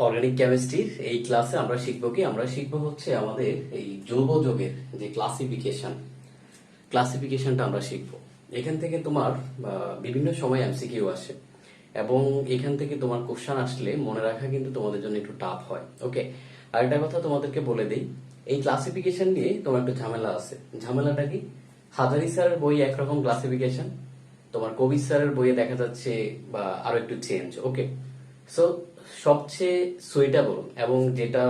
Organic কেমিস্ট্রির এই ক্লাসে আমরা শিখব কি? আমরা শিখব হচ্ছে আমাদের এই যৌগ যোগের যে ক্লাসিফিকেশন ক্লাসিফিকেশনটা আমরা শিখব। এখান থেকে তোমার বিভিন্ন সময় এমসিকিউ আসে এবং এখান থেকে তোমার কোশ্চান আসলে মনে রাখা কিন্তু তোমাদের জন্য একটু টাফ হয় ওকে আরেকটা কথা তোমাদেরকে বলে দিই, এই ক্লাসিফিকেশন নিয়ে তোমার একটু ঝামেলা আছে। ঝামেলাটা কি? হাজারি স্যারের বই একরকম ক্লাসিফিকেশন তোমার কবির স্যারের বইয়ে দেখা যাচ্ছে বা আরও একটু চেঞ্জ ওকে সো সবচেয়ে সুইটেবল এবং যেটা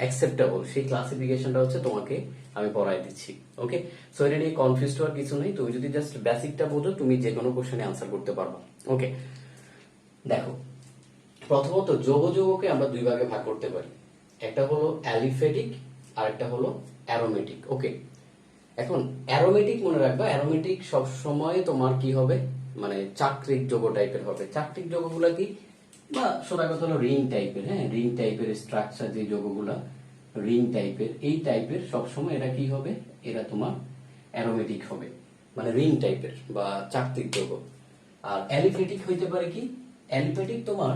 অ্যাকসেপ্টেবল সেই ক্লাসিফিকেশনটা হচ্ছে তোমাকে আমি পড়াই দিচ্ছি ওকে সো এটা নিয়ে কনফিউজ হওয়ার কিছু নেই। তুমি যদি জাস্ট বেসিকটা বোঝো, তুমি যে কোনো কোশ্চেনে আনসার করতে পারবা ওকে দেখো, প্রথমত যোগ যোগকে আমরা দুই ভাগে ভাগ করতে পারি। একটা হলো অ্যালিফেটিক আর একটা হলো অ্যারোমেটিক ওকে এখন অ্যারোমেটিক মনে রাখবা অ্যারোমেটিক সব সময় তোমার কি হবে? মানে চাকরিক যোগ টাইপের হবে। চাকরিক যোগগুলা কি? বা সোজা কথা হলো রিং টাইপের হ্যাঁ? রিং টাইপের স্ট্রাকচার যে যোগগুলা, রিং টাইপের, এই টাইপের সবসময় এটা কি হবে? এরা তোমার অ্যারোমেটিক হবে মানে রিং টাইপের বা চাকতিক যোগ। আর অ্যালিফেটিক হইতে পারে কি? অ্যালিফেটিক তোমার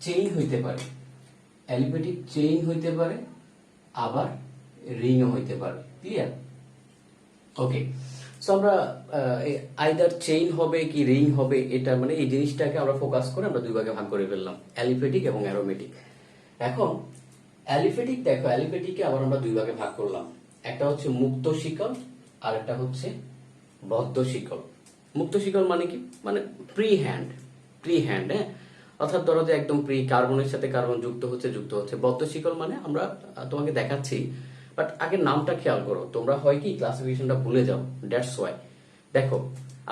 চেইন হইতে পারে। অ্যালিফেটিক চেইন হইতে পারে, আবার রিংও হইতে পারে ক্লিয়ার ওকে সো আমরা আইদার চেইন হবে কি রিং হবে, এটা মানে এই জিনিসটাকে আমরা ফোকাস করে আমরা দুই ভাগে ভাগ করে ফেললাম অ্যালিফেটিক এবং অ্যারোমেটিক এখন অ্যালিফেটিক দেখো অ্যালিফেটিকে আবার আমরা দুই ভাগে ভাগ করলাম। একটা হচ্ছে মুক্ত শিকল, আর একটা হচ্ছে বদ্ধ শিকল। মুক্ত শিকল মানে কি? মানে প্রি হ্যান্ড প্রি হ্যান্ড হ্যাঁ? অর্থাৎ ধরো যে একদম প্রি কার্বনের সাথে কার্বন যুক্ত হচ্ছে যুক্ত হচ্ছে। বদ্ধ শিকল মানে আমরা তোমাকে দেখাচ্ছি বাট আগে নামটা খেয়াল করো। তোমরা হয় কি ক্লাসিফিকেশনটা ভুলে যাও। দ্যাটস ওয়াই দেখো,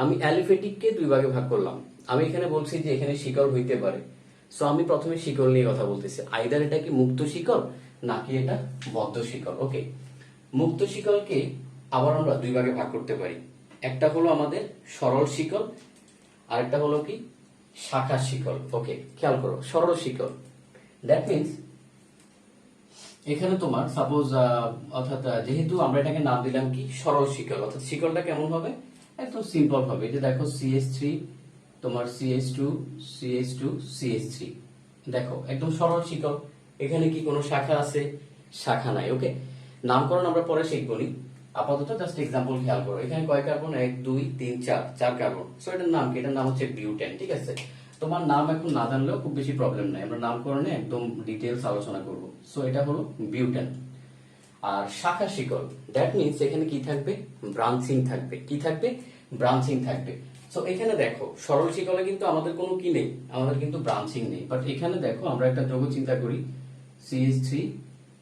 আমি অ্যালিফেটিককে দুই ভাগে ভাগ করলাম। আমি এখানে বলছি যে এখানে শিকল হইতে পারে। সো আমি প্রথমে শিকল নিয়ে কথা বলতেছি। আইদার এটা কি মুক্ত শিকল, নাকি এটা বদ্ধ শিকল? ওকে মুক্ত শিকলকে আবার আমরা দুই ভাগে ভাগ করতে পারি। একটা হলো আমাদের সরল শিকল, আরেকটা হলো কি শাখা শিকল। ওকে খেয়াল করো, সরল শিকল। দ্যাট মিনস এখানে তোমার সাপোজ অর্থাৎ যেহেতু আমরা এটাকে নাম দিলাম কি? সরল শিকল। অর্থাৎ শিকলটা কেমন হবে? একদম সিম্পল হবে। যে দেখো সিএস থ্রি তোমার CS two CS two CS three দেখো, একদম সরল শিকল। এখানে কি কোনো শাখা আছে? শাখা নাই ওকে নামকরণ আমরা পরে শিখব নি। আপাতত জাস্ট এক্সাম্পল খেয়াল করো। এখানে কয় কার্বন এক, দুই, তিন, চার চার কার্বন সো এটার নাম কি? এটার নাম হচ্ছে বিউটেন ঠিক আছে? তোমার নাম এখন না জানলেও খুব বেশি প্রবলেম নাই। আমরা নামকরণে একদম ডিটেলস আলোচনা করব। সো এটা হলো বিউটেন আর শাখা শিকল দ্যাট মিনস এখানে কি থাকবে? ব্রাঞ্চিং থাকবে। কি থাকবে? ব্রাঞ্চিং থাকবে। সো এখানে দেখো, সরল শিকলে কিন্তু আমাদের কোনো কি নেই, আমাদের কিন্তু ব্রাঞ্চিং নেই। বাট এখানে দেখো, আমরা একটা যোগ চিন্তা করি। সিএইচ থ্রি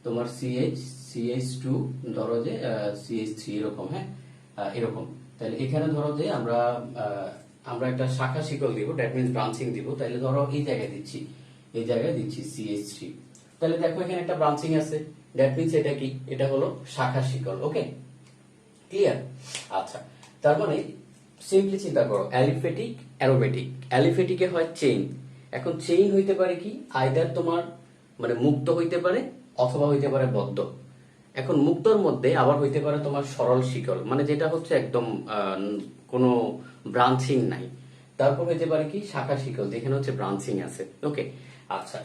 তোমার সিএইচ সিএইচ টু ধরো যে সিএইচ থ্রি এরকম হ্যাঁ? এরকম। তাহলে এখানে ধরো যে আমরা আমরা একটা শাখা শিকল দিব দ্যাট মিনস ব্রাঞ্চিং দিব। তাহলে ধরো এই জায়গায় দিচ্ছি, এই জায়গায় দিচ্ছি সিএইচ থ্রি তাহলে দেখো এখানে একটা ব্রাঞ্চিং আছে। দ্যাট মিনস এটা কি? এটা হলো শাখা শিকল ওকে ক্লিয়ার আচ্ছা তার মানে সিম্পলি চিন্তা করো অ্যালিফেটিক অ্যারোমেটিক অ্যালিফেটিকে হয় চেইন এখন চেইন হইতে পারে কি? আইদার তোমার মানে মুক্ত হইতে পারে অথবা হইতে পারে বদ্ধ। এখন মুক্তর মধ্যে আবার হইতে পারে তোমার সরল শিকল। মানে যেটা হচ্ছে একদম কোনো ব্রাঞ্চিং নাই। তারপর হইতে পারে কি? শাখা শিকল, যেখানে হচ্ছে ব্রাঞ্চিং আছে। ওকে আচ্ছা।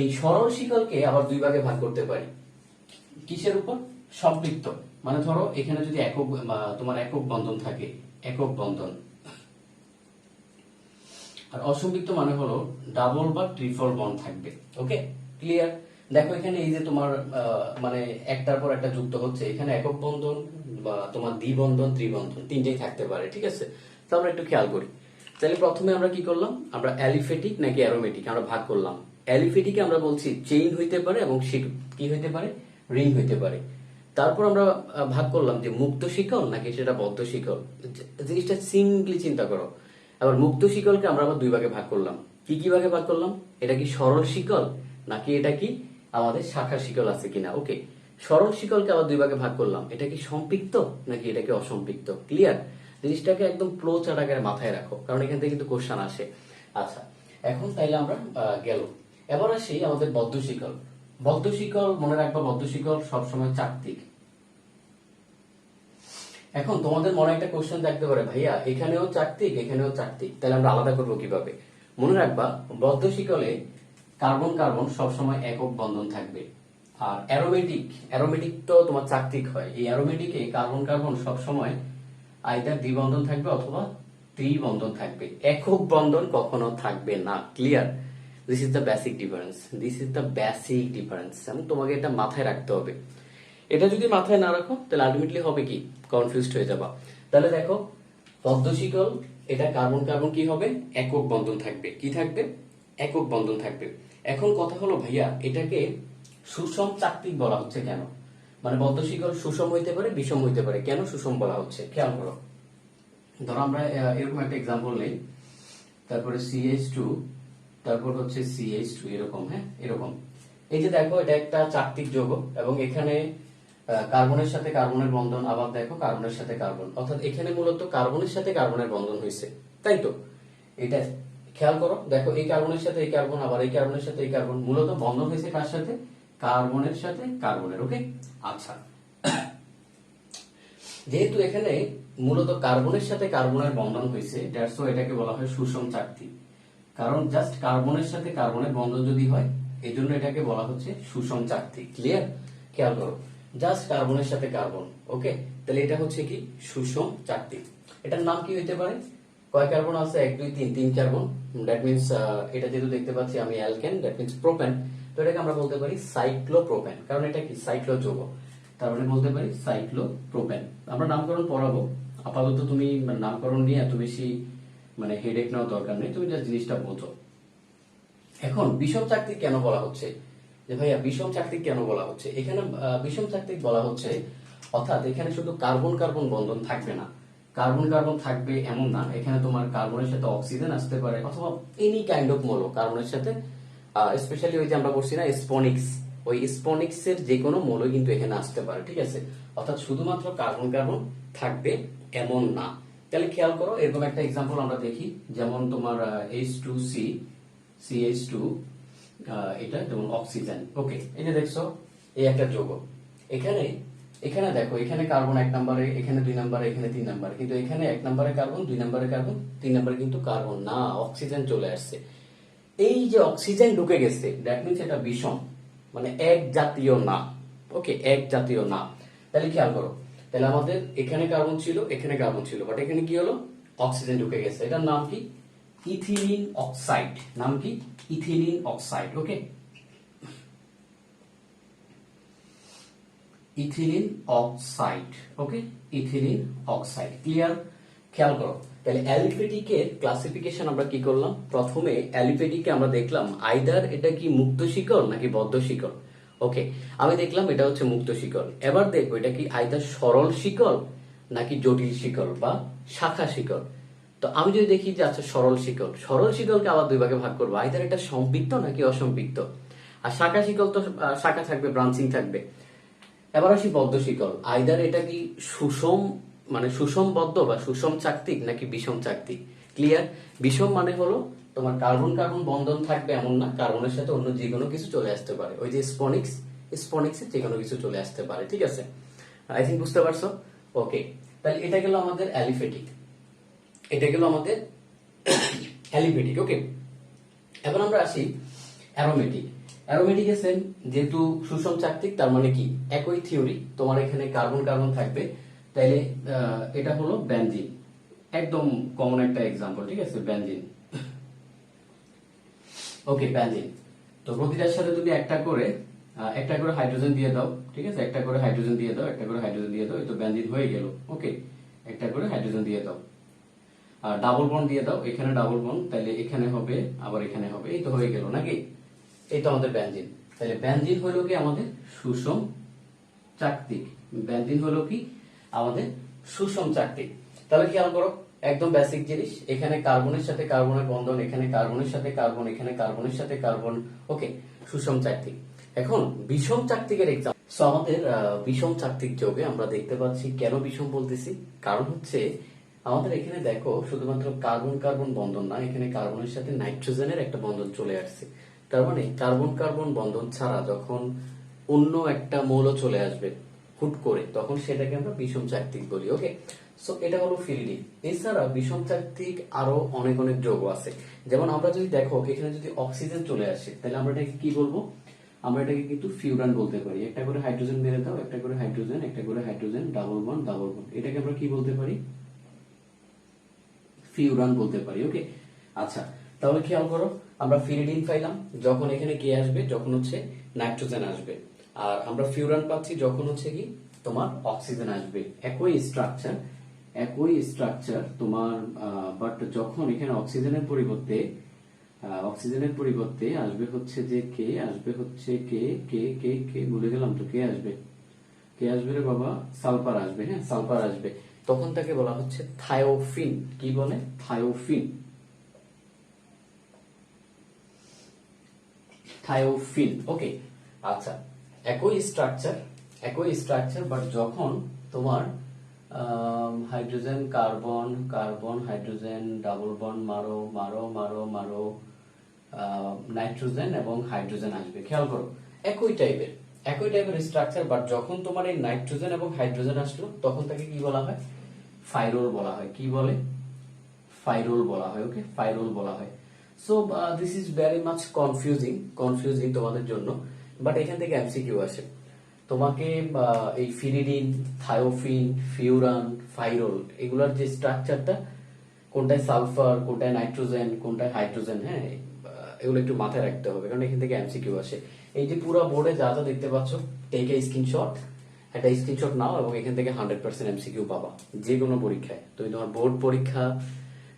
এই সরল শিকলকে আবার দুই ভাগে ভাগ করতে পারি। কিসের উপর? সম্পৃক্ত। মানে ধরো, এখানে যদি একক তোমার একক বন্ধন থাকে, একক বন্ধন। আর অসম্পৃক্ত মানে হলো ডাবল বা ট্রিপল বন্ড থাকবে। ওকে ক্লিয়ার দেখো এখানে এই যে তোমার মানে একটার পর একটা যুক্ত হচ্ছে, এখানে একক বন্ধন বা তোমার দ্বিবন্ধন, ত্রিবন্ধন, তিনটেই থাকতে পারে, ঠিক আছে? তো আমরা একটু খেয়াল করি। তাহলে প্রথমে আমরা কি করলাম? আমরা অ্যালিফেটিক নাকি অ্যারোমেটিক, আমরা ভাগ করলাম। অ্যালিফেটিকে আমরা বলছি চেইন হইতে পারে এবং কি হইতে পারে? রিং হইতে পারে। তারপর আমরা ভাগ করলাম যে মুক্ত শিকল নাকি সেটা বদ্ধ শিকল? জিনিসটা সিম্পলি চিন্তা করো। আবার মুক্ত শিকলকে আমরা আবার দুই ভাগে ভাগ করলাম। কি কি ভাগে ভাগ করলাম? এটা কি সরল শিকল নাকি এটা কি আমাদের শাখা শিকল আছে কিনা? ওকে সরল শিকলকে আবার দুই ভাগে ভাগ করলাম। এটা কি সম্পৃক্ত নাকি এটা কি অসম্পৃক্ত? ক্লিয়ার জিনিসটাকে একদম প্লো চার আকারে মাথায় রাখো, কারণ এখান থেকে কিন্তু কোশ্চান আসে। আচ্ছা এখন তাইলে আমরা গেল। এবার আসি আমাদের বদ্ধ শিকল। বদ্ধ শিকল, মনে রাখবা বদ্ধ শিকল সবসময় চাকতিক। এখন তোমাদের মনে একটা কোশ্চেন থাকতে পারে, ভাইয়া, এখানেও চাকতিক এখানেও চাকতিক? তাহলে আমরা আলাদা করব কীভাবে? মনে রাখবা, বদ্ধ শিকলে কার্বন কার্বন সবসময় একক বন্ধন থাকবে। আর অ্যারোমেটিক অ্যারোমেটিক তো তোমার চাকতিক হয়। এই অ্যারোমেটিকে কার্বন কার্বন সবসময় আইদার দ্বিবন্ধন থাকবে অথবা ত্রিবন্ধন থাকবে। একক বন্ধন কখনো থাকবে না। Clear this is the basic difference this is the basic difference এবং তোমাকে এটা মাথায় রাখতে হবে। এটা যদি মাথায় না রাখো, তাহলে আলটিমেটলি হবে কি? কনফিউজড হয়ে যাবা। তাহলে দেখো পদ্মশিকল এটা কার্বন কার্বন কি হবে? একক বন্ধন থাকবে। কি থাকবে? একক বন্ধন থাকবে। এখন কথা হলো, ভাইয়া, এটাকে সুষম চাকতিক বলা হচ্ছে কেন? মানে পদ্মশিকল সুষম হইতে পারে, বিষম হইতে পারে। কেন সুষম বলা হচ্ছে? খেয়াল করো। ধরো আমরা এরকম একটা এক্সাম্পল নেই। তারপরে সিএইচ টু তারপর হচ্ছে সিএইচ টু এরকম হ্যাঁ? এরকম। এই যে দেখো, এটা একটা চাকতিক যৌগ এবং এখানে কার্বনের সাথে কার্বনের বন্ধন, আবার দেখো কার্বনের সাথে কার্বন। অর্থাৎ এখানে মূলত কার্বনের সাথে কার্বনের বন্ধন হয়েছে তাই তো? এটা খেয়াল করো, দেখো এই কার্বনের সাথে এই কার্বন আবার এই কার্বনের সাথে এই কার্বন মূলত বন্ধন হয়েছে কার সাথে? কার্বনের সাথে কার্বনের ওকে আচ্ছা। যেহেতু এখানে মূলত কার্বনের সাথে কার্বনের বন্ধন হয়েছে দ্যাটস এটাকে বলা হয় সুষম চাকতি। কারণ জাস্ট কার্বনের সাথে কার্বনের বন্ধন যদি হয় এই জন্য এটাকে বলা হচ্ছে সুষম চাকতি। ক্লিয়ার খেয়াল করো। জাস্ট কার্বনের সাথে কার্বন ওকে তাহলে এটা হচ্ছে কি? সুষম চাকতি। এটার নাম কি হইতে পারে? কয় কার্বন আছে? এক, দুই, তিন তিন কার্বন। দ্যাট মিনস এটা যেহেতু দেখতে পাচ্ছি আমি অ্যালকেন দ্যাট মিনস প্রোপেন তো এটাকে আমরা বলতে পারি সাইক্লোপ্রোপেন কারণ এটা কি? সাইক্লো যৌগ তার মানে বলতে পারি সাইক্লোপ্রোপেন আমরা নামকরণ পড়াবো। আপাতত তুমি নামকরণ নিয়ে এত বেশি মানে হেডেক নেওয়ার দরকার নেই। তুমি জাস্ট জিনিসটা বোঝো। এখন বিষম চাকতি কেন বলা হচ্ছে? যে ভাইয়া, বিষম চাকতি কেন বলা হচ্ছে? এখানে বিষম চাকতি বলা হচ্ছে, অর্থাৎ এখানে শুধু কার্বন কার্বন বন্ধন থাকবে না। কার্বন কার্বন থাকবে এমন না। এখানে তোমার কার্বনের সাথে অক্সিজেন আসতে পারে অথবা এনি কাইন্ড অফ মৌল কার্বনের সাথে। স্পেশালি ওই যে আমরা বলছি না স্পনিক্স ওই স্পনিক্স এর যে কোনো মৌল কিন্তু এখানে আসতে পারে, ঠিক আছে? অর্থাৎ শুধুমাত্র কার্বন কার্বন থাকবে এমন না। তাহলে খেয়াল করো, এরকম একটা এক্সাম্পল আমরা দেখি, যেমন তোমার H two C C H two এটা যেমন অক্সিজেন ওকে এই যে দেখছ, এই একটা যৌগ। এখানে এখানে দেখো, এখানে কার্বন এক নম্বরে, এখানে দুই নম্বরে, এখানে তিন নম্বরে। কিন্তু এখানে এক নম্বরে কার্বন দুই নম্বরে কার্বন তিন নম্বরে কিন্তু কার্বন না অক্সিজেন চলে আসছে। এই যে অক্সিজেন ঢুকে গেছে দ্যাট মিনস এটা বিষম। মানে এক জাতীয় না। ওকে এক জাতীয় না। তাহলে খেয়াল করো। তাহলে আমাদের এখানে কার্বন ছিল, এখানে কার্বন ছিল। বাট এখানে কি হলো? অক্সিজেন ঢুকে গেছে। এটার নাম কি? ইথিলিন অক্সাইড নাম কি? Ethylene oxide okay ethylene oxide, okay? Ethylene oxide, clear? খেয়াল করো। তাহলে অ্যালিফেটিকের ক্লাসিফিকেশন আমরা কি করলাম? প্রথমে অ্যালিফেটিকে আমরা দেখলাম, আইদার এটা কি মুক্ত শিকড় নাকি বদ্ধ শিকড়? ওকে, আমি দেখলাম এটা হচ্ছে মুক্ত শিকড়। এবার দেখব এটা কি আইদার সরল শিকড় নাকি জটিল শিকড় বা শাখা শিকড়? তো আমি যদি দেখি যে আচ্ছা সরল শিকল সরল শিকলকে আবার দুই ভাগে ভাগ করব, আইদার এটা সম্পৃক্ত নাকি অসম্পৃক্ত? আর শাখা শিকল তো শাখা থাকবে, ব্রাঞ্চিং থাকবে। এবার আসি বদ্ধ শিকল। আইদার এটা কি সুষম মানে সুষম বদ্ধ বা সুষম চাকতিক নাকি বিষম চাকতিক? ক্লিয়ার বিষম মানে হলো তোমার কার্বন কার্বন বন্ধন থাকবে এমন না কার্বনের সাথে অন্য যে কোনো কিছু চলে আসতে পারে। ওই যে স্পনিক্স স্পনিক্স যে কোনো কিছু চলে আসতে পারে, ঠিক আছে? আই থিঙ্ক বুঝতে পারছ? ওকে তাহলে এটা গেল আমাদের অ্যালিফেটিক এটা গেল আমাদের অ্যালিফেটিক ওকে এখন আমরা আসি অ্যারোমেটিক অ্যারোমেটিক সেম যেহেতু সুষম চাকতিক, তার মানে কি? একই থিওরি তোমার এখানে কার্বন কার্বন থাকবে। তাইলে এটা হলো বেনজিন একদম কমন একটা এক্সাম্পল ঠিক আছে? বেনজিন ওকে বেনজিন তো প্রতিটার সাথে তুমি একটা করে একটা করে হাইড্রোজেন দিয়ে দাও, ঠিক আছে? একটা করে হাইড্রোজেন দিয়ে দাও, একটা করে হাইড্রোজেন দিয়ে দাও, এই তো বেনজিন হয়ে গেল। ওকে একটা করে হাইড্রোজেন দিয়ে দাও। আর ডাবল বন্ড দিয়ে দাও, এখানে ডাবল বন্ড তাহলে এখানে হবে, আবার এখানে হবে, এই তো হয়ে গেল, নাকি? এই আমাদের বেনজিন তাহলে বেনজিন হলো কি আমাদের সুষম চাকতিক। বেনজিন হলো কি আমাদের সুষম চাকতিক। তাহলে খেয়াল করো, একদম বেসিক জিনিস, এখানে কার্বনের সাথে কার্বনের বন্ধন, এখানে কার্বনের সাথে কার্বন, এখানে কার্বনের সাথে কার্বন ওকে সুষম চাকতিক। এখন বিষম চাকতিকের এক্সাম সো আমাদের বিষম চাকতিক যোগে আমরা দেখতে পাচ্ছি কেন বিষম বলতেছি? কারণ হচ্ছে আমাদের এখানে দেখো, শুধুমাত্র কার্বন কার্বন বন্ধন না, এখানে কার্বনের সাথে নাইট্রোজেনের একটা বন্ধন চলে আসছে। তার মানে কার্বন কার্বন বন্ধন ছাড়া যখন অন্য একটা মৌল চলে আসবে হুট করে, তখন সেটাকে আমরা বিষম চাকতিক বলি ওকে সো এটা হলো ফিরিডিন এছাড়া বিষম চারিত্রিক আরও অনেক অনেক যৌগ আছে। যেমন আমরা যদি দেখো এখানে যদি অক্সিজেন চলে আসে, তাহলে আমরা এটাকে কি বলব? আমরা এটাকে কিন্তু ফিউরান বলতে পারি। একটা করে হাইড্রোজেন মেরে দাও, একটা করে হাইড্রোজেন, একটা করে হাইড্রোজেন, ডাবল বন ডাবল বন। এটাকে আমরা কি বলতে পারি? ফিউরান বলতে পারি ওকে আচ্ছা তাহলে খেয়াল করো আমরা ফিরিডিন পাইলাম যখন এখানে কি আসবে? যখন হচ্ছে নাইট্রোজেন আসবে। আর আমরা ফিউরান পাচ্ছি যখন হচ্ছে কি? তোমার অক্সিজেন আসবে। একই স্ট্রাকচার একই স্ট্রাকচার তোমার বাট যখন এখানে অক্সিজেনের পরিবর্তে অক্সিজেনের পরিবর্তে আসবে হচ্ছে যে কে, আসবে হচ্ছে কে কে কে কে, ভুলে গেলাম তো, কে আসবে? কে আসবে রে বাবা? সালফার আসবে হ্যাঁ সালফার আসবে। তখন তাকে বলা হচ্ছে থায়োফিন। কি বলে? থায়োফিন। থায়োফিন ওকে আচ্ছা একই স্ট্রাকচার একই স্ট্রাকচার বাট যখন তোমার hydrogen carbon carbon hydrogen double bond মারো মারো মারো মারো নাইট্রোজেন এবং হাইড্রোজেন আসবে। খেয়াল করো, একই টাইপের একই টাইপের স্ট্রাকচার বাট যখন তোমার এই নাইট্রোজেন এবং হাইড্রোজেন আসলো, তখন তাকে কি বলা হয়? ফাইরোল বলা হয়। কি বলে? ফাইরোল বলা হয় ওকে ফাইরোল বলা হয়। So this is very much confusing confusing তোমাদের জন্য বাট এখান থেকে এমসিকিউ আসে। তোমাকে এই ফিরিডিন, থায়োফিন, ফিউরান, ফাইরোল, এগুলার যে স্ট্রাকচারটা কোনটায় সালফার, কোনটায় নাইট্রোজেন, কোনটায় হাইড্রোজেন হ্যাঁ এগুলো একটু মাথায় রাখতে হবে, কারণ এখান থেকে এমসিকিউ আসে। এই যে পুরো বোর্ডে যা যা দেখতে পাচ্ছ টেক এ স্ক্রিনশট একটা স্ক্রিনশট নাও এবং এখান থেকে হান্ড্রেড পার্সেন্ট এমসিকিউ পাবা যে কোনো পরীক্ষায়। তুমি তোমার বোর্ড পরীক্ষা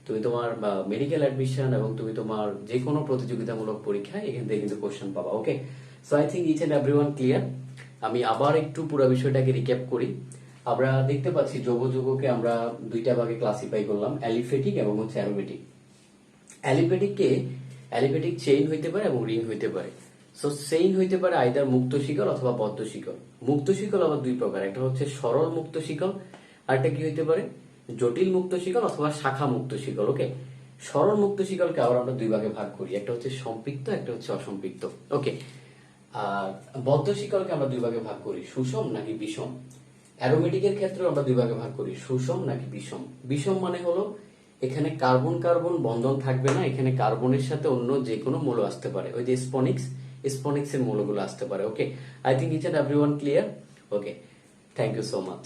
তুমি তোমার মেডিকেল অ্যাডমিশন এবং তুমি তোমার যে কোনো প্রতিযোগিতামূলক পরীক্ষায় এখান থেকে কিন্তু কোশ্চেন পাবা okay so I think each and everyone clear আমি আবার একটু পুরো বিষয়টাকে রিক্যাপ করি। আমরা দেখতে পাচ্ছি যোগ যোগকে আমরা দুইটা ভাগে ক্লাসিফাই করলাম অ্যালিফেটিক এবং হচ্ছে অ্যারোমেটিক অ্যালিফেটিককে অ্যালিফেটিক চেইন হইতে পারে এবং রিং হইতে পারে। সো চেইন হইতে পারে আইদার মুক্ত শিকল অথবা বদ্ধ শিকল। মুক্ত শিকল আবার দুই প্রকার, একটা হচ্ছে সরল মুক্ত শিকল আর একটা কি হইতে পারে? জটিল মুক্ত শিকল অথবা শাখা মুক্ত শিকল, ওকে? সরল মুক্ত শিকলকে আবার আমরা দুই ভাগে ভাগ করি, একটা হচ্ছে সম্পৃক্ত, একটা হচ্ছে অসম্পৃক্ত, ওকে? আর বদ্ধ শিকলকে আমরা দুই ভাগে ভাগ করি, সুষম নাকি বিষম? অ্যারোমেটিকের ক্ষেত্রে আমরা দুই ভাগে ভাগ করি, সুষম নাকি বিষম? বিষম মানে হলো এখানে কার্বন কার্বন বন্ধন থাকবে না, এখানে কার্বনের সাথে অন্য যে কোনো মৌল আসতে পারে। ওই যে স্পনিক্স স্পনিক্স এর মৌলগুলো আসতে পারে, okay? I think each and everyone clear okay thank you so much